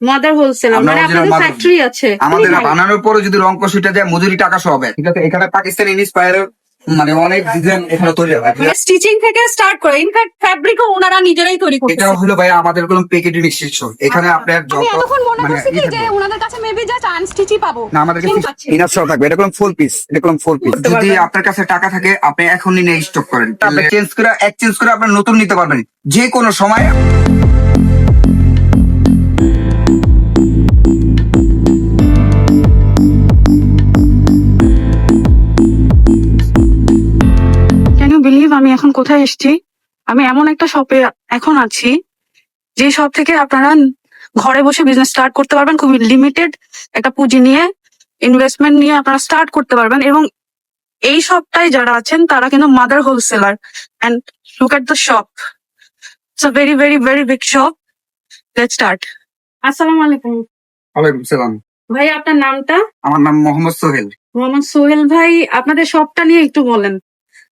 Mother wholesaler মানে আপনাদের factory আছে। আমাদের বানানোর পরে যদি রং কষিটা যায় মজুরি টাকা সহ হবে ঠিক আছে এখানে পাকিস্তানি ইন্সপায়ার মানে অনেক ডিজাইন এখানে তৈরি হয় স্টিচিং থেকে স্টার্ট করে ইনফ্যাক্ট ফ্যাব্রিকও ওনারা নিজেরাই তৈরি করতেছে। এটা হলো ভাই আমাদের কোনো প্যাকেটিং সেকশন এখানে আপনার আচ্ছা। যত এতক্ষণ মনে মানে করছি যে ওনাদের কাছে মেবি জাস্ট আনস্টিচই পাবো। না আমাদের কাছে। ইনার সহ থাকবে। এটা কোনো ফুল পিস এটা কোনো ফুল পিস যদি আপনার কাছে টাকা থাকে আপনি এখনই নিয়ে স্টক করেন। আপনি চেঞ্জ করে এক্সচেঞ্জ করে আপনি নতুন নিতে পারবেন। যে কোনো সময় আমি এখন কোথায় এসেছি? আমি এমন একটা শপে এখন আছি যে শপ থেকে আপনারা ঘরে বসে বিজনেস স্টার্ট করতে পারবেন। খুবই লিমিটেড একটা পুঁজি নিয়ে ইনভেস্টমেন্ট নিয়ে আপনারা স্টার্ট করতে পারবেন এবং এই শপটাই যারা আছেন তারা কিন্তু mother wholesaler and look at the shop it's a very very very big shop let start আসসালামু আলাইকুম ওয়ালাইকুম সালাম। ভাই আপনার নামটা? আমার নাম মোহাম্মদ সোহেল। মোহাম্মদ সোহেল ভাই আপনাদের শপটা নিয়ে একটু বলেন।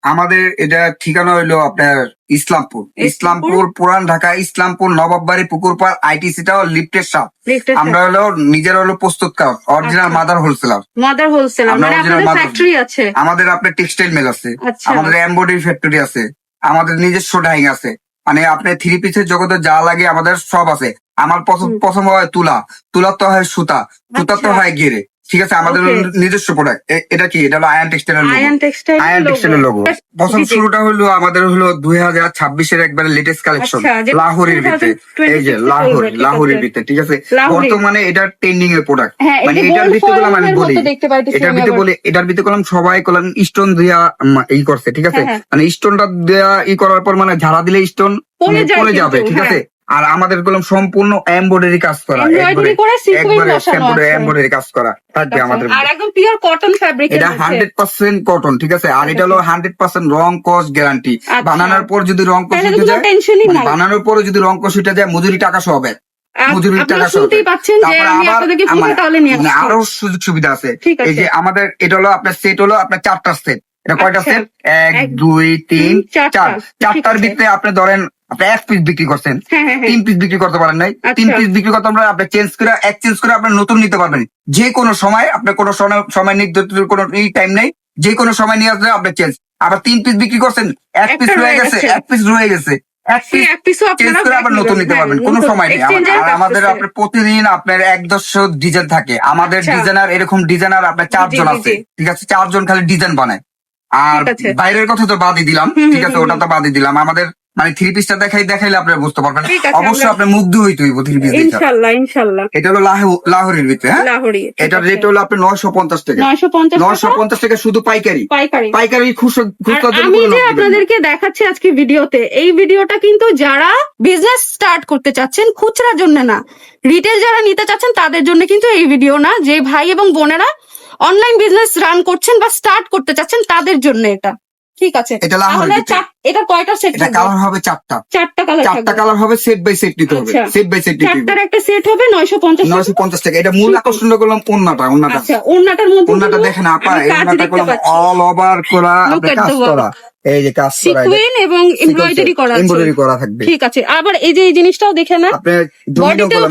আমাদের এটা ঠিকানা হইল আপনার ইসলামপুর। ইসলামপুর? পুরান ঢাকা ইসলামপুর নবাববাড়ি পুকুরপাড় আইটিসিটা লিফটের সাপ। আমরা হলো নিজের হলো প্রস্তুত cup original. Mother wholesaler mother wholesaler মানে আপনাদের ফ্যাক্টরি আছে? আমাদের আপনার টেক্সটাইল মিল আছে। আচ্ছা। আমাদের এমব্রয়ডারি ফ্যাক্টরি আছে। আমাদের নিজস্ব ডাইং আছে। মানে আপনার থ্রি পিসের জগতে যা লাগে আমাদের সব আছে। আমার পছন্দ পছন্দ হয় তুলা। তুলার তো হয় সুতা। সুতার তো আচ্ছা। হয় গেরে। ঠিক আছে আমাদের নিজস্ব প্রোডাক্ট এটা কি? এটা হলো আয়ন টেক্সটাইলের লোগো আয়ন টেক্সটাইল আয়ন টেক্সটাইলের লোগো জি। শুরুটা হলো আমাদের হলো দুই হাজার ছাব্বিশের একবারে লেটেস্ট কালেকশন আচ্ছা, লাহোরের ভিতরে। 2026 এই যে লাহোর লাহোরের ভিতরে ঠিক আছে। বর্তমানে এটা ট্রেন্ডিং এর প্রোডাক্ট হ্যাঁ মানে এটার ভিতরে গুলো আমি বলি, এটার ভিতরে বলে এটার ভিতরে করলাম সবাই করলাম স্টোন দিয়া ই করছে ঠিক আছে? হ্যাঁ, হ্যাঁ। মানে স্টোনটা দেয়া ই করার পর মানে ঝাড়া দিলে স্টোন পড়ে যাবে ঠিক আছে? আর আমাদের করলাম সম্পূর্ণ এমব্রয়ডারি কাজ করা এমব্রয়ডারি করে একবারে এমব্রয়ডারি কাজ করা থাকবে আচ্ছা, আমাদের আর একদম পিওর কটন ফ্যাব্রিক এটা হান্ড্রেড পার্সেন্ট কটন ঠিক আছে? আর এটা হলো হান্ড্রেড পার্সেন্ট রং কস গ্যারান্টি আচ্ছা। বানানোর পর যদি রং কস উঠে যায় মানে বানানোর পরে যদি রং কস উঠে যায় মজুরি টাকা সহ হবে। মজুরির টাকা সহ মানে আরও সুযোগ সুবিধা আছে। এই যে আমাদের এটা হলো আপনার সেট হলো আপনার চারটা সেট এটা কয়টা আচ্ছা। সেট এক দুই তিন চার। চারটার। ভিতরে আপনি ধরেন আপনি এক পিস বিক্রি করছেন হ্যাঁ হ্যাঁ হ্যাঁ। তিন পিস বিক্রি করতে পারেন নাই আচ্ছা। তিন পিস বিক্রি করতে পারেন আপনি চেঞ্জ করে এক্সচেঞ্জ করে আপনি নতুন নিতে পারবেন। যে কোনো সময় আপনি কোনো সময়- নির্ধারিত কোনো টাইম নেই যে কোনো সময় নিয়ে আসলে আপনি চেঞ্জ আবার তিন পিস বিক্রি করছেন এক পিস রয়ে গেছে। এক পিস রয়ে গেছে। এক এক চেঞ্জ আপনারা আমাদের প্রতিদিন আপনার এক দশশো ডিজাইন থাকে। আমাদের আচ্ছা। ডিজাইনার এরকম ডিজাইনার আপনার চারজন আছে। ঠিক আছে চারজন খালি ডিজাইন বানায়। আর বাইরের কথা তো বাদই দিলাম ঠিক আছে ওটা তো বাদই দিলাম। আমাদের মানে থ্রি পিসটা দেখাই দেখাইলে আপনারা বুঝতে পারবেন। অবশ্যই আপনার মুগ্ধ হইতে হইব থ্রি পিস দেখে। ইনশাল্লাহ ইনশাল্লাহ। এটা হলো লাহো- লাহোরের ভিতরে হ্যাঁ? লাহোরি এটার রেট হলো নয়শো পঞ্চাশ টাকা। নয়শো পঞ্চাশ নয়শো পঞ্চাশ টাকা শুধু পাইকারি। পাইকারি। পাইকারি খুচরো জন্য আমি যে। আপনাদেরকে দেখাচ্ছি আজকে ভিডিওতে এই ভিডিওটা কিন্তু যারা বিজনেস স্টার্ট করতে চাচ্ছেন খুচরার জন্য না রিটেল যারা নিতে চাচ্ছেন তাদের জন্য কিন্তু এই ভিডিও না। যে ভাই এবং বোনেরা অনলাইন বিজনেস রান করছেন বা স্টার্ট করতে চাচ্ছেন তাদের জন্য এটা। ঠিক আছে। এটা লাহোরের এটা কয়টা সেট এটা কালার হবে চারটা। চারটা কালার চারটা কালার হবে সেট বাই সেট নিতে হবে। সেট বাই সেট নিতে হবে। একটা সেট হবে নয়শো পঞ্চাশ নয়শো পঞ্চাশ টাকা। এটা মূল আকর্ষণ করলাম ওন্নাটা ওন্নাটা আচ্ছা ওন্নাটার মধ্যে ওন্নাটা দেখেন আপা ওন্নাটা করলাম অল ওভার করা কাজ করা। এই যে কাজ করা সিকুয়েন এবং এমব্রয়ডারি করা আছে। এমব্রয়ডারি করা থাকবে। ঠিক আছে আবার এই যে এই জিনিসটাও দেখে না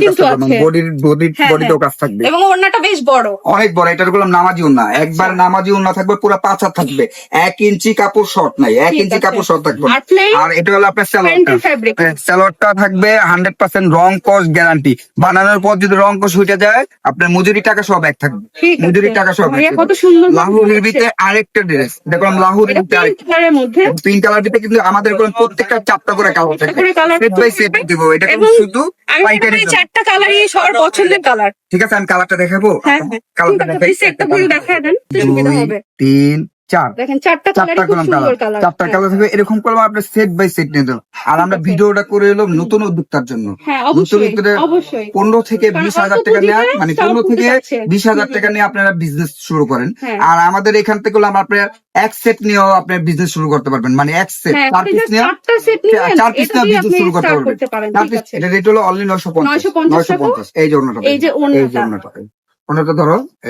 কিন্তু আছে। বডির বডির হ্যাঁ, বডিতেও কাজ থাকবে। এবং ওড়নাটা বেশ বড়। অনেক বড় এটার করলাম নামাজি উন্না একবার নামাজি উন্না থাকবে পুরো পাঁচ হাত থাকবে। এক ইঞ্চি কাপড় শর্ট নাই এক ইঞ্চি কাপড় শর্ট থাকবে। আর এটা হলো আপনার স্যালোয়ারটা স্যালোয়ারটা থাকবে হান্ড্রেড পার্সেন্ট রং কস গ্যারান্টি বানানোর পর যদি রং কস উঠে যায় আপনার মজুরি টাকা সব এক থাকবে। মজুরি টাকা সব কত সুন্দর ভিতরে আরেকটা ড্রেস দেখলাম পিঙ্ক কালারের মধ্যে পিঙ্ক কালার দিতে কিন্তু আমাদের কোন প্রত্যেকটা চারটা করে কালার থাকবে সেট বাই। সেট দিব। এটা কিন্তু শুধু পাইকারি করি চারটা কালারই সবার পছন্দের কালার ঠিক আছে আমি কালারটা দেখাবো? হ্যাঁ হ্যাঁ। কালারটা ঠিক আছে দেখাই। একটা পুরো দেখায় দেন সুবিধা হবে। তিন চার। দেখেন চারটা চারটা কলম কালার কালার চারটা কালার থাকবে এরকম করলাম আপনার সেট বাই সেট নিয়ে দেবো। আর আমরা ভিডিওটা করে এলাম নতুন উদ্যোক্তার জন্য। হ্যাঁ নতুন পনেরো থেকে বিশ হাজার টাকা নেওয়া মানে পনেরো থেকে বিশ হাজার টাকা নিয়ে আপনারা বিজনেস শুরু করেন। হ্যাঁ। আর আমাদের এখান থেকে আপনার এক সেট নিয়েও আপনার বিজনেস শুরু করতে পারবেন। মানে এক সেট হ্যাঁ চার পিস নিয়ে চার পিস নিয়ে বিজনেস শুরু করতে পারবেন। চার পিস এটা রেট হলো অনলি নয়শো পঞ্চাশ। 950 নয়শো পঞ্চাশ এই যে অন্যটা এই যে এই যে ওড়নাটা।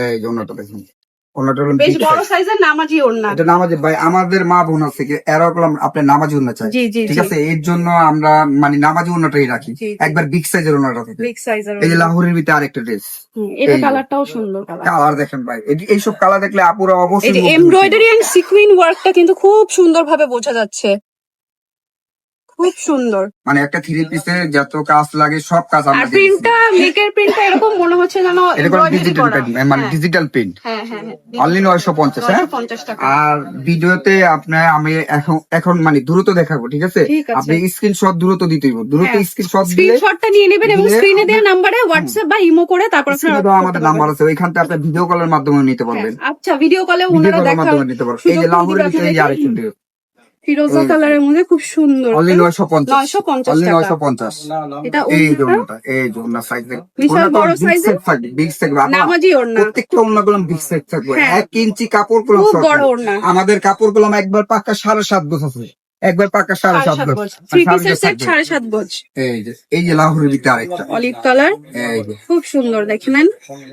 এই যে অন্যটা দেখুন। ওনাটা হলো বেশ বড় সাইজের নামাজি ওড়না। এটা নামাজি ভাই আমাদের মা বোন আছে কি এরা করলাম নামাজি উন্না চাই। জি জি ঠিক আছে? এর জন্য আমরা মানে নামাজি ওড়নাটাই রাখি। একবার বিগ সাইজের উন্নাটা থাকে। বিগ সাইজের এই যে লাহোরের ভিতরে আরেকটা ড্রেস এটা কালারটাও সুন্দর কালার কালার দেখেন ভাই এই- কালার দেখলে আপুরা অবশ্যই। এমব্রয়ডারি এন্ড সিকুইন ওয়ার্কটা কিন্তু খুব সুন্দরভাবে বোঝা যাচ্ছে। খুব সুন্দর। মানে একটা থ্রি পিসে যত কাজ লাগে সব কাজ আমরা দিয়েছি। প্রিন্টটা মেকের প্রিন্টটা এরকম মনে হচ্ছে যেন embroidery ডিজিটাল প্রিন্ট মানে হ্যাঁ, ডিজিটাল প্রিন্ট হ্যাঁ হ্যাঁ হ্যাঁ। অনলি নয়শো পঞ্চাশ হ্যাঁ? 950 টাকা। আর ভিডিওতে আপনার আমি এখন এখন মানে দ্রুত দেখাবো ঠিক আছে। আপনি স্ক্রিনশট দ্রুত দিতে হইব। দ্রুত হ্যাঁ। স্ক্রিনশট দিলে স্ক্রিনশটটা নিয়ে নেবেন এবং স্ক্রিনে দেওয়া নাম্বারে হোয়াটসঅ্যাপ বা ইমো করে তারপর আপনারা আমাদের নাম্বার আছে ওইখান থেকে আপনি ভিডিও কলের মাধ্যমে নিতে পারবেন। হ্যাঁ, আচ্ছা ভিডিও কলে ওনারা কলের দেখা নিতে পারবেন। এই যে লাহোরের এই যে ভিডিও ফিরোজা কালারের মধ্যে খুব সুন্দর অনলি নয়শো পঞ্চাশ। 950 অনলি টাকা। নয়শো পঞ্চাশ। এটা এই সাইজ বিশাল বড় size-এর? থাকবে বিগ থাকবে। নামাজি ওড়না। প্রত্যেকটা ওড়না বিগ সাইজ থাকবে। হ্যাঁ। ইঞ্চি কাপড়গুলো আমাদের কাপড়গুলো একবার পাক্কা সাড়ে সাত বছর আছে একবার পাক্কা সাড়ে সাত থ্রি পিসের সাড়ে সেট সাত সাড়ে সাত গজ। এই যে এই যে লাহোরের ভিতরে আরেকটা। Olive colour. খুব সুন্দর দেখেন।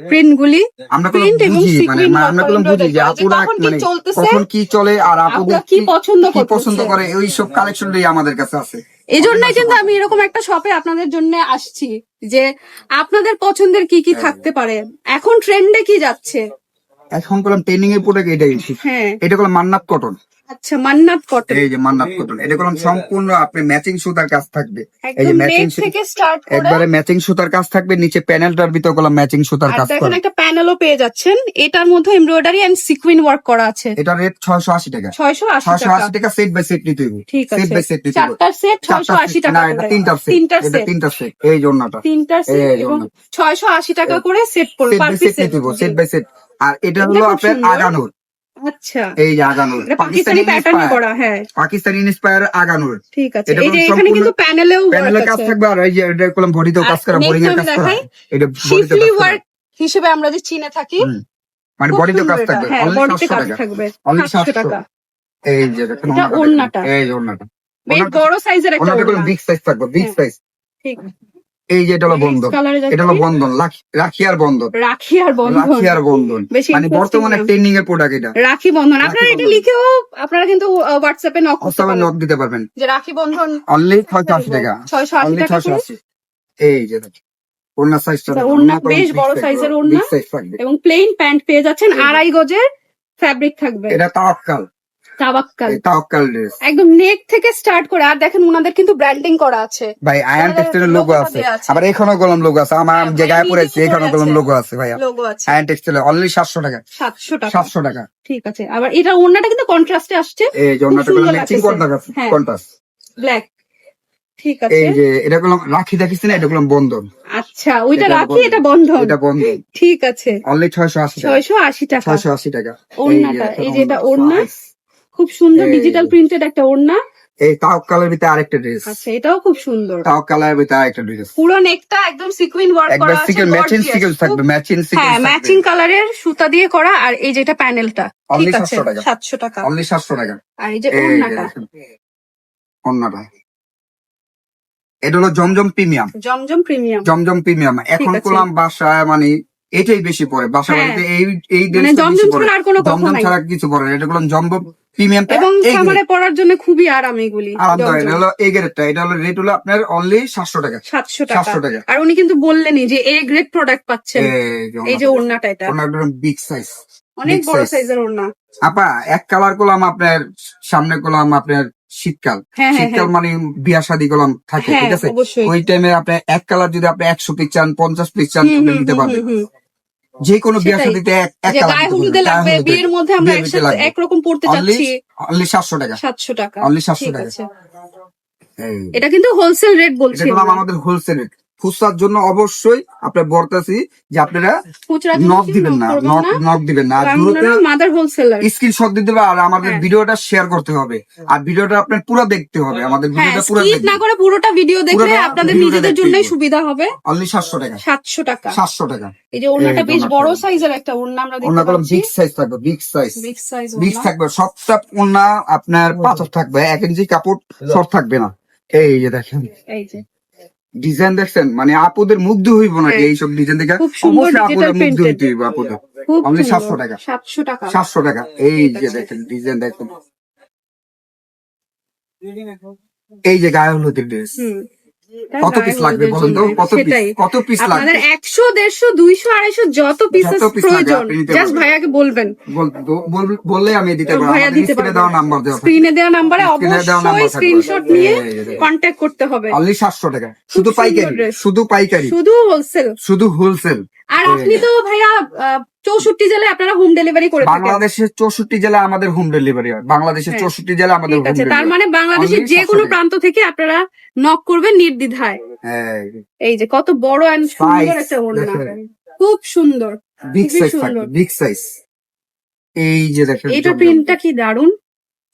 প্রিন্ট গুলি আমরা Print এবং মানে আমরা কোনো বুঝি যে আপুরা মানে কখন কি চলে আর আপুদের কি পছন্দ কি করতেছে। পছন্দ করে? ওই সব কালেকশনটাই আমাদের কাছে আছে। এই জন্যই কিন্তু আমি এরকম একটা শপে আপনাদের জন্য আসছি যে আপনাদের পছন্দের কি কি থাকতে পারে। এখন ট্রেন্ডে কি যাচ্ছে? এখন করলাম ট্রেনিং এর প্রোডাক্ট এটা হ্যাঁ। এটা করলাম মান্নাত কটন আচ্ছা মান্নাত কটন এই যে মান্নাত কটন এটা করলাম সম্পূর্ণ আপনি ম্যাচিং সুতার কাজ থাকবে। এই যে ম্যাচিং থেকে স্টার্ট করে একবারে ম্যাচিং সুতার কাজ থাকবে নিচে প্যানেলটার ভিতর করলাম ম্যাচিং সুতার কাজ দেখেন করে। একটা প্যানেলও পেয়ে যাচ্ছেন। এটার মধ্যে এমব্রয়ডারি এন্ড সিকুইন ওয়ার্ক করা আছে। এটা রেট ছয়শো আশি টাকা। ছয়শো আশি ছয়শো টাকা আশি টাকা সেট বাই সেট নিতে হইব। ঠিক সেট বাই সেট নিতে হইব। চারটার সেট ছয়শো আশি টাকা না এটা করে। সেট তিনটার এটা সেট তিনটার সেট এই জন্যটা তিনটার সেট এবং জন্য। ছয়শো আশি টাকা করে set set per by piece set নিতে সেট বাই সেট আর এটা হলো আপনার আগানোর আচ্ছা। এই যে আগানোর পাকিস্তানি প্যাটার্নে করা হ্যাঁ। পাকিস্তানি ইন্সপায়ার আগানোর। ঠিক আছে। এই যে এখানে কিন্তু প্যানেলেও প্যানেলের কাজ থাকবে আর এই যে এটা করলাম বডিতেও কাজ করা next কাজ করা। এটা বডিতে ওয়ার্ক হিসেবে আমরা যে চিনে থাকি মানে বডিতে কাজ থাকবে। হ্যাঁ বডিতে কাজ থাকবে। অনলি সাতশো সাতশো। টাকা। এই যে দেখেন। দেখেন। এই যে বেশ বড় সাইজের একটা ওড়নাটা কোনো বিগ সাইজ থাকবে বিগ হ্যাঁ। সাইজ ঠিক এই যে এটা হলো বন্ধন এটা হলো বন্ধন লাখি- রাখি আর বন্ধন। রাখি আর বন্ধন। রাখি আর বন্ধন মানে বর্তমানে ট্রেন্ডিং এর প্রোডাক্ট এটা। রাখি বন্ধন। আপনারা এটা লিখেও আপনারা কিন্তু হোয়াটসঅ্যাপে নক পারেন নক দিতে পারবেন। যে রাখি বন্ধন অনলি ছয়শো আশি টাকা। ছয়শো আশি অনলি টাকা এই যে ওড়না সাইজটা আচ্ছা, ওড়না বেশ বড় size-এর ওড়না। এবং প্লেন প্যান্ট পেয়ে যাচ্ছেন আড়াই গজের ফ্যাব্রিক থাকবে। এটা তাওয়াক্কাল। তাওয়াক্কাল। ড্রেস একদম নেক থেকে স্টার্ট করে আর দেখেন ওনাদের কিন্তু ব্র্যান্ডিং করা আছে। ভাই আয়ান টেক্সটাইলের লোগো আছে। আবার লোগো আছে। আমার হ্যাঁ, যে গায়ে ভাইয়া পড়েছে লোগো আছে। ভাইয়া। লোগো আছে। আয়ান টেক্সটাইল অনলি সাতশো টাকা। সাতশো টাকা। সাতশো টাকা। ঠিক আছে। আবার এটা ওড়নাটা কিন্তু কন্ট্রাস্টে আসছে। এই সুন্দর করলাম ম্যাচিং হ্যাঁ। কন্ট্রাস্ট ব্ল্যাক ঠিক আছে। এই যে এটা রাখি দেখিস না? এটা বন্ধন। আচ্ছা ওইটা রাখি এটা বন্ধন। এটা বন্ধন। ঠিক আছে। অনলি ছয়শো আশি টাকা। ছয়শো আশি টাকা। ছয়শো আশি টাকা। ওড়নাটা, দেখেন এই যে এটা ওড়না। খুব সুন্দর ডিজিটাল প্রিন্টেড একটা ওড়না। এই তাওয়াক্কালের ভিতরে আরেকটা ড্রেস আচ্ছা এটাও খুব সুন্দর। তাওয়াক্কালের ভিতরে আরেকটা ড্রেস পুরো নেকটা একদম সিকুইন ওয়ার্ক করা আছে সিকেল ম্যাচিং থাকবে ম্যাচিং হ্যাঁ ম্যাচিং কালারের সুতা দিয়ে করা আর এই যেটা প্যানেলটা ঠিক আছে? 700 টাকা। অনলি সাতশো টাকা। আর এই যে ওড়নাটা। ওড়নাটা। এটা হলো Zamzam premium. Zamzam premium. Zamzam premium. এখন আছে। করলাম বাসায় মানে এটাই বেশি পড়ে বাসা হ্যাঁ। বাড়িতে এই এই মানে জমজম ছাড়া আর কোনো কথা জমজম ছাড়া কিছু পড়ে না। এটা করলাম জমজম প্রিমিয়াম এবং খামারে পড়ার জন্য খুবই আরাম এগুলি আরামদায়ক হলো এই গ্রেডটা এটা হলো রেট হলো আপনার অনলি সাতশো টাকা। সাতশো টাকা। সাতশো টাকা। আর উনি কিন্তু বললেনই যে এ গ্রেড প্রোডাক্ট পাচ্ছেন। এই যে ওড়নাটা এটা। বিগ সাইজ অনেক বড় সাইজের ওড়না। আপা এক কালার করলাম আপনার সামনে করলাম আপনার শীতকাল। হ্যাঁ হ্যাঁ শীতকাল হ্যাঁ। মানে বিয়া শাদী করলাম থাকে ঠিক আছে? ওই টাইমে আপনি এক কালার যদি আপনি একশো পিস চান পঞ্চাশ পিস চান নিতে পারবেন। যে কোনো বিয়ের সাথে গায়ে হলুদে লাগবে বিয়ের মধ্যে আমরা একসাথে একরকম পড়তে চাচ্ছি। অনলি সাতশো টাকা। সাতশো টাকা। Only 700 টাকা। এটা কিন্তু হোলসেল রেট বলছি। এটা আমাদের হোলসেল রেট খুচরার জন্য অবশ্যই আপনার বলতেছি যে আপনারা নক দিবেন না নক নক দিবেন না। হোলসেলার স্ক্রিনশট দিতে হবে আর আমাদের হ্যাঁ। ভিডিওটা শেয়ার করতে হবে। আর ভিডিওটা আপনার পুরো দেখতে হবে আমাদের হ্যাঁ ভিডিওটা পুরো না করে পুরোটা ভিডিও দেখলে আপনাদের নিজেদের জন্যই সুবিধা হবে। অনলি সাতশো টাকা। সাতশো টাকা। সাতশো টাকা। এই যে ওড়নাটা বেশ বড় সাইজের একটা ওড়না আমরা দেখতে পাচ্ছি। বিগ সাইজ থাকবে big size big size big থাকবে সবটা ওনা আপনার পাথর থাকবে এক ইঞ্চি কাপড় শর্ট থাকবে না। এই যে দেখেন। এই যে। ডিজাইন দেখছেন? মানে আপুদের মুগ্ধ হইব না হ্যাঁ। এইসব ডিজাইন দেখে? অবশ্যই আপুদের মুগ্ধ হইতে হইব আপুদের। সুন্দর। 700 টাকা। সাতশো টাকা। সাতশো টাকা। এই যে দেখেন ডিজাইন দেখেন। এই যে গায়ে হলুদের ড্রেস। কত পিস লাগবে বলুন তো? কত পিস কত পিস লাগবে? একশো দেড়শো দুইশো আড়াইশো যত পিস যত piece লাগে প্রয়োজন জাস্ট। ভাইয়াকে বলবেন। বল- বল- বল- বললে আমি দিতে পারব। ভাইয়া দিতে স্ক্রিনে পারবে। দেওয়া নাম্বার দেওয়া স্ক্রিনে দেওয়া নাম্বারে অবশ্যই স্ক্রিনশট নিয়ে। কন্ট্যাক্ট করতে হবে। অনলি সাতশো টাকা। শুধু পাইকারি। শুধু পাইকারি। শুধু হোলসেল শুধু হোলসেল আর আপনি তো ভাইয়া চৌষট্টি জেলায় আপনারা হোম ডেলিভারি করে বাংলাদেশের চৌষট্টি জেলা আমাদের হোম ডেলিভারি হয়। বাংলাদেশের হ্যাঁ। চৌষট্টি জেলা আমাদের হোম তার মানে বাংলাদেশের যে কোনো প্রান্ত থেকে আপনারা নক করবেন নির্দ্বিধায়। এই যে কত বড় অ্যান্ড সুন্দর একটা ওড়না খুব সুন্দর। বিগ সাইজ বিগ সাইজ এই যে দেখেন এটা প্রিন্টটা কি দারুণ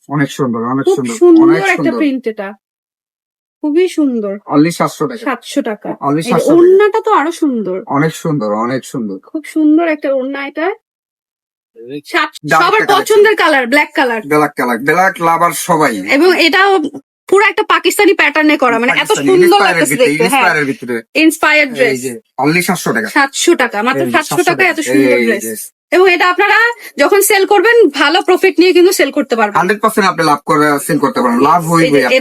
অনেক সুন্দর অনেক সুন্দর সুন্দর একটা প্রিন্ট এটা। খুবই সুন্দর। অনলি সাতশো টাকা। সাতশো টাকা। অনলি ওড়নাটা তো আরও সুন্দর। অনেক সুন্দর অনেক সুন্দর। খুব সুন্দর একটা ওড়না এটা। সবার পছন্দের colour black colour black colour black lover সবাই। এবং এটা পুরো একটা পাকিস্তানি প্যাটার্নে করা মানে এত সুন্দর লাগতেছে দেখতে হ্যাঁ। ইন্সপায়ার্ড ড্রেস অনলি সাতশো টাকা। সাতশো টাকা মাত্র এই যে, সাতশো টাকা। এত সুন্দর ড্রেস এবং এটা আপনারা যখন সেল করবেন ভালো প্রফিট নিয়ে কিন্তু সেল করতে পারবেন। 100% আপনি লাভ করে সেল করতে পারেন লাভ হইবে আপনি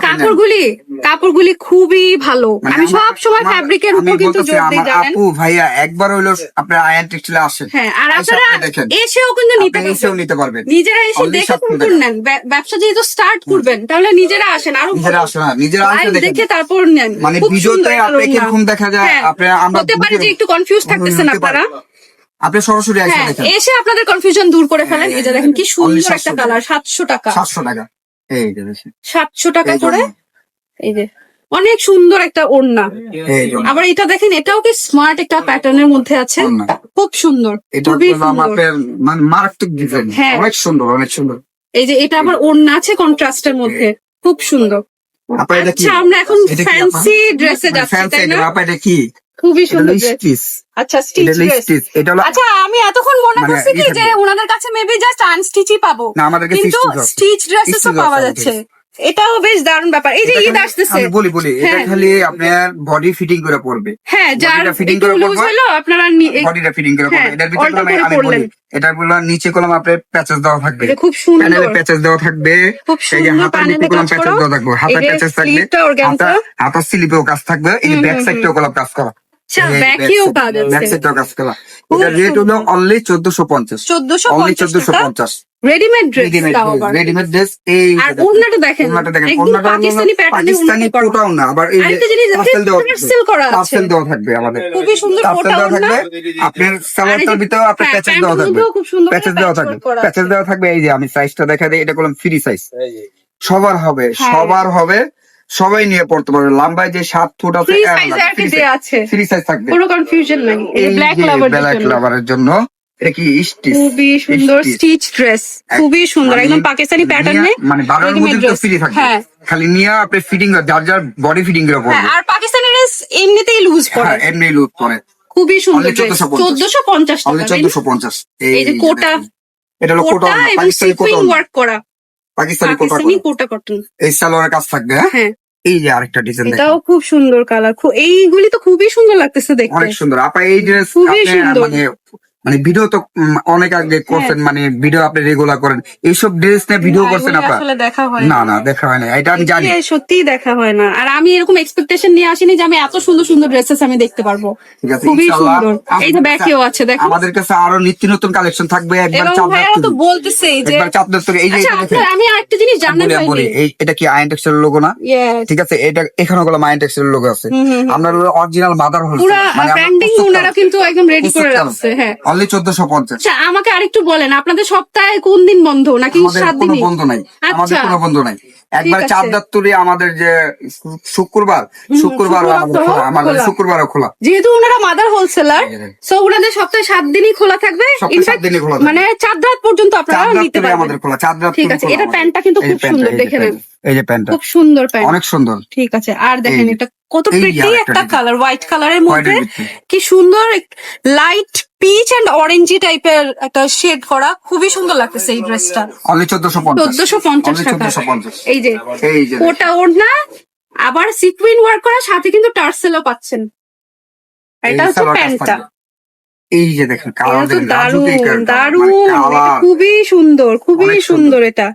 কাপড়গুলি কাপড়গুলি খুবই ভালো। মানে আমি সব সময় ফ্যাব্রিকের উপর কিন্তু জোর দিই জানেন? আপু ভাইয়া একবার হইল আপনার আয়ান টেক্সটাইলে আসেন। হ্যাঁ আর আপনারা আপনি। এসেও কিন্তু নিতে আপনি এসেও নিতে পারবেন। নিজেরা এসে দেখে 700 কুরকুর নেন ব্যা- ব্যবসা যেহেতু স্টার্ট করবেন তাহলে নিজেরা আসেন। আর নিজেরা আসেন না নিজেরা আসে live দেখেন। দেখে তারপর নেন। মানে একটা আপনি। কীরকম দেখা যায় হ্যাঁ, আপনি আমরা হতে পারে যে একটু কনফিউজ থাকতেছেন। আপনারা। আপনি সরাসরি এসে হ্যাঁ এসে আপনাদের কনফিউশন দূর করে ফেলেন। এই যে দেখেন কি সুন্দর একটা কালার সাতশো টাকা। সাতশো টাকা। এই যে সাতশো টাকা করে? এই যে অনেক সুন্দর একটা ওড়না। আবার এটা দেখেন এটাও কি স্মার্ট একটা প্যাটার্নের মধ্যে আছে? খুব সুন্দর খুবই মানে মারাত্মক ডিজাইন হ্যাঁ। অনেক সুন্দর অনেক সুন্দর। এই যে এটা আবার ওড়না আছে কন্ট্রাস্টের মধ্যে। খুব সুন্দর। আপা এটা আচ্ছা আমরা এখন? ফ্যান্সি ড্রেসে যাচ্ছি ফ্যান্সি তাই না? এটা কি? খুবই এটা সুন্দর আচ্ছা স্টিচ এটা হলো আচ্ছা আমি এতক্ষণ মনে মানে করছি কি যে ওনাদের কাছে মেবি জাস্ট আনস্টিচই পাবো। না আমাদের কাছে কিন্তু স্টিচ Stitch পাওয়া যাচ্ছে। এটাও বেশ দারুণ ব্যাপার। এই যে ঈদ আসতেছে। আমি বলি বলি এটা হ্যাঁ। খালি আপনার বডি ফিটিং করে পড়বে হ্যাঁ যার একটু করে পরবো। হলো আপনারা বডিটা ফিটিং করে হ্যাঁ, পড়বে এটার ভিতরে আমি। বলি এটা বললাম নিচে কলম আপনার প্যাচেস দেওয়া থাকবে। এটা খুব সুন্দর। প্যানেলে প্যাচেস দেওয়া থাকবে। খুব সুন্দর হাতার নিচে কলম প্যাচেস দেওয়া থাকবে। হাতার প্যাচেস থাকবে। হাতার স্লিপেও কাজ থাকবে। এই ব্যাক সাইডটাও কলম কাজ করা। রেডিমেড ড্রেস এই দেখেন। পাকিস্তানি কোটাও না আবার এই দেওয়া থাকবে। আমাদের। খুবই সুন্দর দেওয়া থাকবে। আপনার আর সালোয়ারটার ভিতরে আপনার প্যাচেস দেওয়া থাকবে। প্যাচেস দেওয়া থাকবে। প্যাচেস দেওয়া থাকবে এই যে আমি সাইজটা দেখা দিই এটা করলাম ফ্রি সাইজ সবার হবে হ্যাঁ। সবার হবে সবাই নিয়ে পড়তে পারবে। লম্বায় যে সাত ফুট আছে ফ্রি সাইজে দেয়া আছে। সাইজ থাকবে। কোনো কনফিউশন নাই। ব্ল্যাক লাভারের জন্য। এটা কি স্টিচ? খুবই সুন্দর স্টিচ। ড্রেস খুবই সুন্দর একদম মানে পাকিস্তানি প্যাটার্নে মানে বারোর মধ্যে তো ফ্রি থাকবে। হ্যাঁ। খালি নিয়ে আপনি ফিটিং যার যার বডি ফিটিং করে হ্যাঁ পড়বে আর পাকিস্তানি ড্রেস এমনিতেই লুজ পড়ে। হ্যাঁ এমনি করে খুবই সুন্দর Only ড্রেস 1450 চোদ্দশো পঞ্চাশ টাকা চোদ্দশো পঞ্চাশ। এই যে কোটা এটা হলো কোটা কোটা পাকিস্তানি কোটা ওয়ার্ক করা। পাকিস্তানি কোটা পাকিস্তানি কোটা কটন। এই সালোয়ারের কাজ থাকবে হ্যাঁ? হ্যাঁ। এই যে আরেকটা ডিজাইন এটাও খুব সুন্দর কালার এইগুলি তো খুবই সুন্দর লাগতেছে দেখতে। অনেক সুন্দর। আপা এই ড্রেস খুবই সুন্দর। মানে মানে ভিডিও তো অনেক আগে করছেন মানে ভিডিও আপনি রেগুলার করেন। এইসব ড্রেস নিয়ে ভিডিও করছেন আপনার? আসলে দেখা হয় না না। দেখা হয় না। এটা আমি জানি। সত্যিই দেখা হয় না। আর আমি এরকম এক্সপেকটেশন নিয়ে আসিনি যে আমি এত সুন্দর সুন্দর ড্রেসেস আমি দেখতে পারব। খুবই সুন্দর। এই আমাদের ব্যাকেও আছে দেখো। আমাদের কাছে আরও নিত্য নতুন কালেকশন থাকবে একবার এবং চাঁদা ভাইয়ারা তো বলতেছে যে একবার চাঁদা থেকে এই যে আচ্ছা আমি আরেকটা জিনিস জানতে বলি, এই এটা কি টেক্সটাইল লোগো না? ঠিক আছে এটা এখানে গুলো টেক্সটাইল লোগো আছে। আমরা অরিজিনাল মাদার হোল পুরা ব্র্যান্ডিং ওনারা কিন্তু একদম রেডি করে রাখছে হ্যাঁ। অনলি চোদ্দশো পঞ্চাশ। আচ্ছা আমাকে আরেকটু বলেন আপনাদের সপ্তাহে কোন দিন বন্ধ নাকি সাত বন্ধ নাই আমাদের আচ্ছা। কোনো বন্ধ নাই। একবার আছে। চাঁদদার আমাদের যে শুক্রবার শুক্রবার শুক্রবার আমাদের তো খোলা আমাদের যেহেতু ওনারা মাদার হোলসেলার সো ওনাদের সপ্তাহে সাত দিনই খোলা থাকবে? সাত দিনই খোলা মানে চাঁদ রাত পর্যন্ত আপনারা নিতে পারবেন। আমাদের খোলা চাঁদরাত ঠিক আছে এটা প্যান্টটা কিন্তু খুব সুন্দর দেখে নেন। এই যে প্যান্টটা। খুব সুন্দর প্যান্ট। অনেক সুন্দর। ঠিক আছে আর দেখেন এটা কত প্রিটি একটা কালার হোয়াইট কালারের মধ্যে। কি সুন্দর লাইট পিচ এন্ড অরেঞ্জি টাইপের একটা শেড করা। খুবই সুন্দর লাগতেছে এই ড্রেসটা অনলি চোদ্দশো পঞ্চাশ। চোদ্দশো পঞ্চাশ অনলি টাকা চোদ্দশো পঞ্চাশ। এই যে এই যে কোটা ওড়না আবার সিকুইন ওয়ার্ক করা সাথে কিন্তু টার্সেলও পাচ্ছেন। এটা হচ্ছে প্যান্টটা। এই যে দেখেন কালার এটা কালার খুবই সুন্দর খুবই। সুন্দর এটা।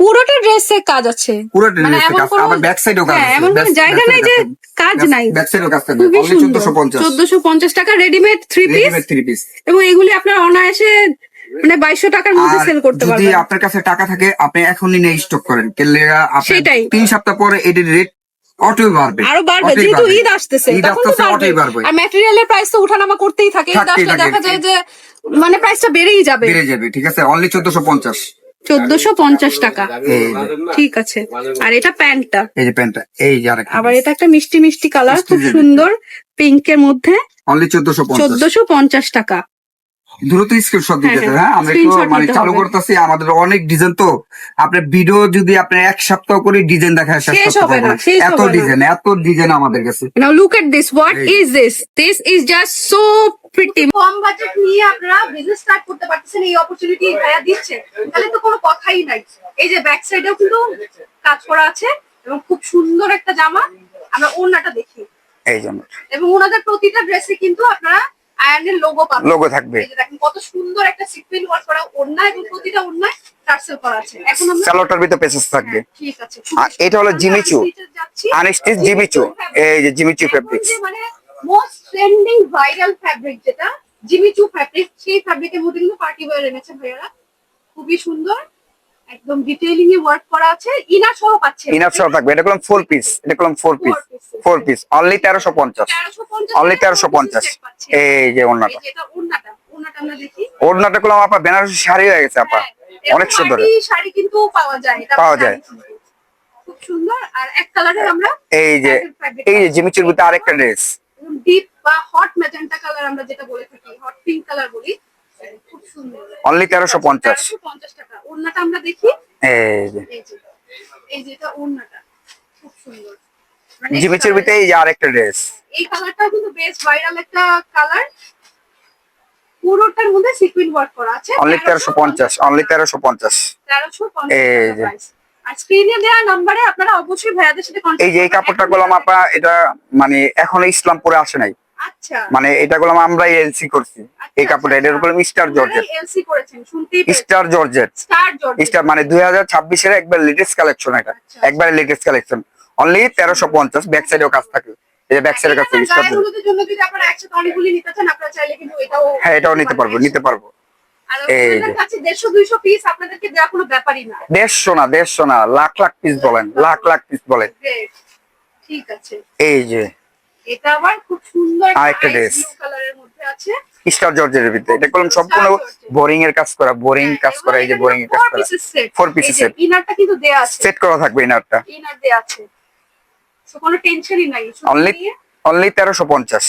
পুরোটা ড্রেসে কাজ আছে। পুরো মানে ড্রেসে এমন কাজ আবার ব্যাক সাইডেও কাজ হ্যাঁ আছে এমন কোনো জায়গা নেই যে কাজ নাই। ব্যাক সাইডেও কাজ থাকবে অনলি সুন্দর। 1450 চোদ্দশো পঞ্চাশ টাকা readymade three piece readymade three piece এবং এগুলি আপনার অনায়াসে মানে বাইশশো টাকার মধ্যে সেল করতে যদি আপনার কাছে টাকা থাকে আপনি এখনই নিয়ে স্টক করেন। কেলে আপনি সেটাই। তিন সপ্তাহ পরে এটির রেট অটোই বাড়বে। আরও বাড়বে যেহেতু ঈদ আসতেছে ঈদ তখন তো অটোই বাড়বে। আর ম্যাটেরিয়ালের প্রাইস তো উঠানামা করতেই থাকে ঈদ আসলে দেখা যায় যে মানে প্রাইসটা বেড়েই যাবে। বেড়ে যাবে ঠিক আছে? অনলি চোদ্দশো পঞ্চাশ। চোদ্দশো পঞ্চাশ টাকা ঠিক আছে আর এটা প্যান্টটা এই যে প্যান্টটা এই আবার এটা একটা মিষ্টি মিষ্টি কালার খুব। সুন্দর পিঙ্কের মধ্যে অনলি চোদ্দশো পঞ্চাশ চোদ্দশো পঞ্চাশ টাকা দ্রুত স্ক্রিনশট দিতে হ্যাঁ, হ্যাঁ আমরা একটু মানে চালু। করতেছি আমাদের অনেক ডিজাইন তো আপনার ভিডিও যদি আপনি এক সপ্তাহ করে ডিজাইন দেখায় শেষ হবে না। এত ডিজাইন এত ডিজাইন আমাদের কাছে Now look at this. What এই। is this? This is just so কম বাজেট নিয়ে আপনারা বিজনেস স্টার্ট করতে পারতেছেন এই অপরচুনিটি ভাইয়া দিচ্ছে। তাহলে তো কোনো কথাই নাই। এই যে ব্যাক সাইডেও কিন্তু কাজ করা আছে এবং খুব সুন্দর একটা জামা। আমরা ওড়নাটা দেখি। এই এবং ওনাদের প্রতিটা ড্রেসে কিন্তু আপনারা আয়রনের লোগো পাবেন। লোগো থাকবে। এই যে দেখেন কত সুন্দর একটা ওয়ার্ক করা ওড়না এবং প্রতিটা ওড়নায় টার্সেল করা আছে। এখন আমরা স্যালোটার ভিতরে পেসেস থাকবে। হ্যাঁ, ঠিক আছে। এটা হলো জিমিচু। আনস্টিচ জিমিচু এই যে জিমিচু ফেব্রিক্স মানে মোস্ট ট্রেন্ডিং ভাইরাল ফ্যাব্রিক যেটা জিমিচু ফ্যাব্রিক সেই ফ্যাব্রিকের মধ্যে কিন্তু পার্টি ওয়্যার এনেছে ভাইয়ারা। খুবই সুন্দর একদম ডিটেইলিং এ ওয়ার্ক করা আছে। ইনার সহ পাচ্ছে। ইনার সহ থাকবে। এটা করলাম ফোর পিস এটা করলাম four piece four piece only তেরোশো পঞ্চাশ। অনলি তেরোশো পঞ্চাশ। এই যে ওড়নাটা। যেটা ওড়নাটা ওড়নাটা আমরা দেখি। ওড়নাটা করলাম আপা বেনারসি শাড়ি হয়ে গেছে আপা। হ্যাঁ, অনেক সুন্দর। শাড়ি কিন্তু পাওয়া যায়। পাওয়া যায়। খুব সুন্দর। আর এক কালারের আমরা এই যে এই যে জিমিচুর ভিতরে আরেকটা ড্রেস ডিপ বা হট ম্যাজেন্টা কালার আমরা যেটা বলে থাকি হট পিঙ্ক কালার বলি খুব সুন্দর। অনলি তেরোশো পঞ্চাশ। তেরোশো পঞ্চাশ টাকা ওড়নাটা আমরা দেখি। এই যে। এই যে এই যেটা ওড়নাটা খুব সুন্দর। মানে জিমিচুর ভিতরে এই আরেকটা ড্রেস এই কালারটা কিন্তু বেশ ভাইরাল একটা কালার পুরোটার মধ্যে সিকুইন ওয়ার্ক করা আছে। অনলি তেরোশো পঞ্চাশ অনলি তেরোশো পঞ্চাশ। তেরোশো এই যে। আর স্ক্রিনে দেওয়া নাম্বারে আপনারা অবশ্যই ভাইয়াদের সাথে contact এই যে এই কাপড়টা করলাম আপা এটা মানে এখনও ইসলামপুরে আসে নাই। আচ্ছা। মানে এটা করলাম আমরাই এলসি করছি। এই কাপড়টা এটা করলাম স্টার জর্জেট এলসি করেছেন শুনতেই star georgette star georgette star মানে দুই হাজার ছাব্বিশের একবার লেটেস্ট কালেকশন এটা। আচ্ছা। একবার লেটেস্ট কালেকশন অনলি তেরোশো পঞ্চাশ ব্যাক সাইডেও কাজ থাকে। এই যে ব্যাক সাইডের কাছে স্টার জন্য যদি আপনারা একসাথে অনেকগুলি নিতে চান আপনারা চাইলে কিন্তু এটাও হ্যাঁ এটাও নিতে পারব নিতে পারব। দেড়শো না দেড়শো না লাখ লাখ পিস বলেন লাখ লাখ পিস বলেন। ঠিক আছে। এই যে। এটা আবার খুব সুন্দর আরেকটা dress। কালারের মধ্যে আছে। স্টার জর্জের ভিতরে। এটা করলাম সম্পূর্ণ বোরিং এর কাজ করা বোরিং কাজ করা এই যে বোরিং এর কাজ ফোর করা। সেট। ইনারটা কিন্তু দেয়া আছে। সেট করা থাকবে ইনারটা ইনার দেয়া আছে। তো কোনো টেনশনই নাই। অনলি অনলি তেরোশো পঞ্চাশ।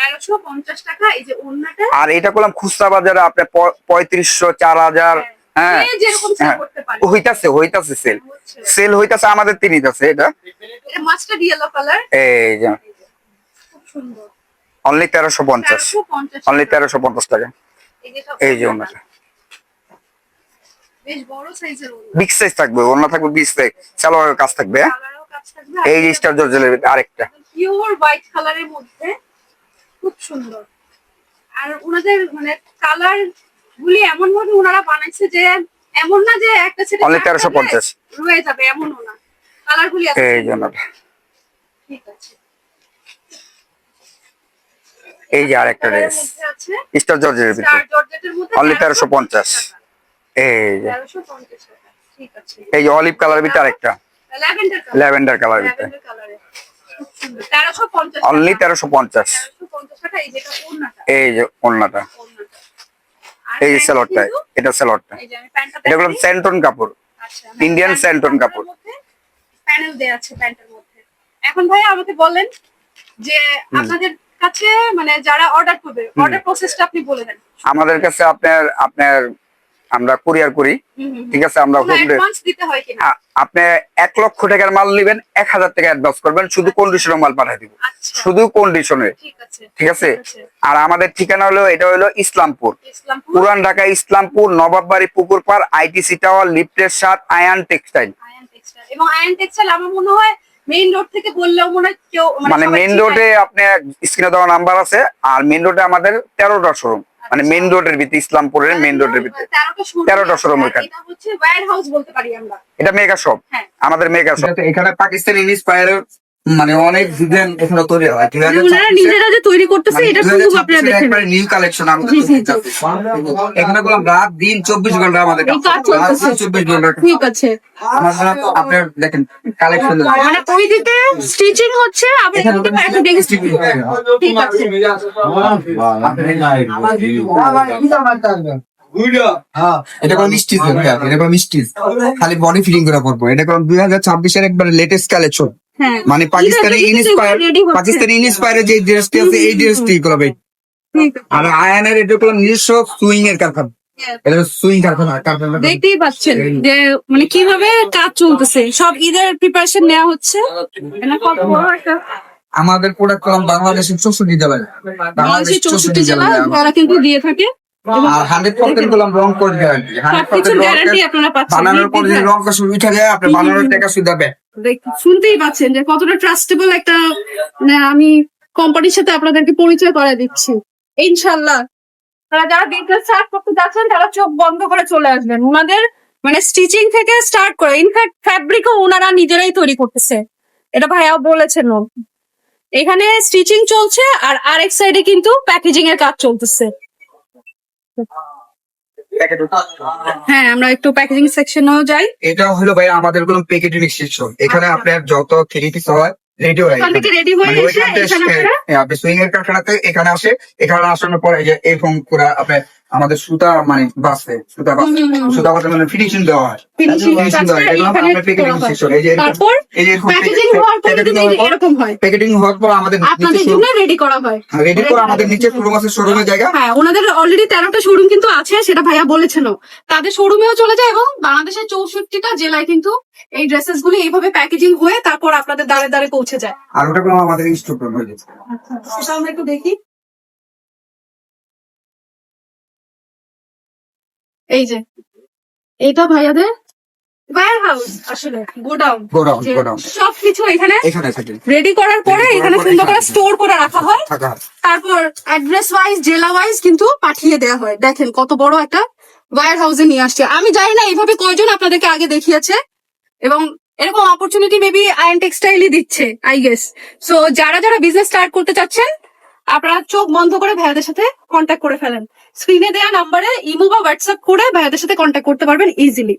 তেরোশো পঞ্চাশ টাকা এই যে ওড়নাটা। আর এটা করলাম খুচরা বাজারে আপনার পঁয়ত্রিশশো চার হাজার হ্যাঁ যে যেরকম সেল হ্যাঁ। হইতাছে হইতাছে সেল সেল হইতাছে আমাদের তিনিতাছে এটা? এটা মাস্টার্ড ইয়েলো কালার এই যে। অনলি তেরোশো পঞ্চাশ। অনলি তেরোশো পঞ্চাশ টাকা। এই যে ওনাটা বিগ সাইজ থাকবে ওনা থাকবে বিগ সাইজ সালোয়ারের কাজ থাকবে হ্যাঁ? এই যে স্টার জর্জের আরেকটা। পিওর হোয়াইট কালারের মধ্যে খুব সুন্দর। আর ওনাদের মানে কালার গুলি এমন ভাবে ওনারা বানাইছে যে এমন না যে একটা ছেলে Only 1350 রয়ে যাবে এমন না। কালার গুলি এত এই। ঠিক আছে। এই যে আরেকটা ড্রেস স্টার ভিতরে। জর্জেটের মধ্যে Only 1350 এই যে। 1350 ঠিক আছে। এই যে অলিভ কালার ভিতরে আরেকটা। ল্যাভেন্ডার কালার ল্যাভেন্ডার কালার ভিতরে। ল্যাভেন্ডার কালারে খুব সুন্দর 1350 অনলি তেরোশো পঞ্চাশ এই যে ওড়নাটা। এই যে স্যালোডটা এটা স্যালোডটা এটা স্যান্টন কাপড় Santon প্যান্টের কাপড়। প্যানেল দেয়া আছে প্যান্টের মধ্যে। এখন ভাই আমাকে বলেন যে আপনাদের কাছে মানে যারা অর্ডার করবে অর্ডার প্রসেসটা আপনি বলে দেন। আমাদের কাছে আপনার আপনার আমরা কুরিয়ার করি ঠিক আছে? আমরা হোম হয় আপনি এক লক্ষ টাকার মাল নেবেন এক হাজার টাকা অ্যাডভান্স করবেন শুধু কন্ডিশনের মাল পাঠিয়ে দিব। আচ্ছা। শুধু কন্ডিশনে ঠিক আছে ঠিক আছে? আর আমাদের ঠিকানা হলো এটা হলো ইসলামপুর। পুরান ঢাকা ইসলামপুর নবাববাড়ি পুকুর পার আইটিসি টাওয়ার লিফটের সাত আয়ান টেক্সটাইল। আয়ন টেক্সটাইল। এবং আয়ন টেক্সটাইল আমার মনে হয় মেইন রোড থেকে বললেও মনে কেউ মানে মেইন রোডে আপনি স্ক্রিনে দেওয়া নাম্বার আছে আর মেইন রোডে আমাদের তেরোটা শোরুম মানে মেইন রোডের ভিতরে ইসলামপুরের মেইন রোডের ভিতরে। তেরোটা শোরুম এখানে। এটা মেগা শপ হ্যাঁ। আমাদের মেগা শপ এখানে পাকিস্তানি ইন্সপায়ার মানে অনেক ডিজাইন এখানে তৈরি হয় দুই মানে ওনারা নিজেরা যে তৈরি করতেছে এটা শুধু আপনারা দেখেন। নিউ কালেকশন আমাদের। এখানে বললাম রাত দিন চব্বিশ ঘণ্টা আমাদের কাজ চলতেছে। চব্বিশ ঘণ্টা। ঠিক আছে। আমাদের আপনার দেখেন কালেকশন মানে ওই দিকে স্টিচিং হচ্ছে আবার এখানে এদিকে প্যাকেজিং ঠিক আছে। এটা কোনো মিষ্টি এটা কোনো মিষ্টি খালি বডি ফিলিং করে পড়ব এটা কোনো দুই হাজার ছাব্বিশের একবার লেটেস্ট কালেকশন হ্যাঁ মানে পাকিস্তানি ইনস্পায়ার পাকিস্তানি ইনস্পায়ারে যে ড্রেসটি আছে এই ড্রেসটি আর আয়ানের এটা করলাম নিজস্ব সুইং এর কারখানা। এটা সুইং কারখানা কারখানা। দেখতেই পাচ্ছেন যে মানে কীভাবে কাজ চলতেছে। সব ঈদের প্রিপারেশন নেওয়া হচ্ছে। এটা কত বড় একটা আমাদের প্রোডাক্ট করলাম বাংলাদেশের চৌষট্টি জেলায়। বাংলাদেশের চৌষট্টি জেলা তারা কিন্তু দিয়ে থাকে। আর হান্ড্রেড পার্সেন্ট করলাম রং কোড গ্যারান্টি হান্ড্রেড সবকিছুর গ্যারান্টি আপনারা পাচ্ছেন। বানানোর পর যদি রং কষে উঠে যায় আপনি বানানোর টাকা সুদা পাবেন শুনতেই পাচ্ছেন যে কতটা ট্রাস্টেবল একটা মানে আমি কোম্পানির সাথে আপনাদেরকে পরিচয় করে দিচ্ছি। ইনশাল্লাহ তারা যারা বিজনেস স্টার্ট করতে যাচ্ছেন তারা চোখ বন্ধ করে চলে আসবেন। ওনাদের মানে স্টিচিং থেকে স্টার্ট করে ইনফ্যাক্ট ফ্যাব্রিকও ওনারা নিজেরাই তৈরি করতেছে। এটা ভাইয়া বলেছেন। এখানে স্টিচিং চলছে আর আরেক সাইডে কিন্তু প্যাকেজিং এর কাজ চলতেছে। হ্যাঁ আমরা একটু প্যাকেজিং সেকশনেও যাই। এটা হলো ভাই আমাদের কোনো প্যাকেজিং সেকশন এখানে আপনার যত থ্রি পিস হয় রেডি হয় রেডি হয়ে মানে এসে এখানে আপনারা হ্যাঁ, সুইং এর কারখানাতে এখানে আসে এখানে আসানোর পরে এই যে এরকম করে আপনার আমাদের সুতা মানে বাসে সুতা বাসে। সুতা বাসে মানে ফিনিশিং দেওয়া হয়। Finishing দেওয়া হয়। প্যাকেটিং হওয়ার পরে হয়। আমাদের রেডি করা হয়। রেডি করে আমাদের নিচে শোরুম আছে শোরুমের জায়গা। হ্যাঁ ওনাদের অলরেডি তেরোটা শোরুম কিন্তু আছে সেটা ভাইয়া বলেছিল। তাদের শোরুমেও চলে যায় এবং বাংলাদেশের চৌষট্টিটা জেলায় কিন্তু এই ড্রেসেসগুলো এইভাবে প্যাকেজিং হয়ে তারপর আপনাদের দাঁড়ে দাঁড়ে পৌঁছে যায়। আর ওটা আমাদের হয়ে গেছে। সেটা আমরা একটু দেখি। এই যে এটা ভাইয়াদের ওয়্যার হাউস আসলে গোডাউন। Godown godown. সবকিছু এখানে এখানে থাকে। রেডি করার পরে এখানে সুন্দর করে স্টোর করে রাখা হয়। তারপর অ্যাড্রেস ওয়াইজ জেলা ওয়াইজ কিন্তু পাঠিয়ে দেওয়া হয়। দেখেন কত বড় একটা ওয়্যার হাউসে নিয়ে আসছে। আমি জানি না এইভাবে কয়জন আপনাদেরকে আগে দেখিয়েছে। এবং এরকম অপরচুনিটি মেবি আয়ন টেক্সটাইলই দিচ্ছে আই গেস সো যারা যারা বিজনেস স্টার্ট করতে চাচ্ছেন আপনারা চোখ বন্ধ করে ভাইয়াদের সাথে কন্ট্যাক্ট করে ফেলেন। স্ক্রিনে দেওয়া নাম্বারে ইমো বা হোয়াটসঅ্যাপ করে ভাইয়াদের সাথে কন্ট্যাক্ট করতে পারবেন ইজিলি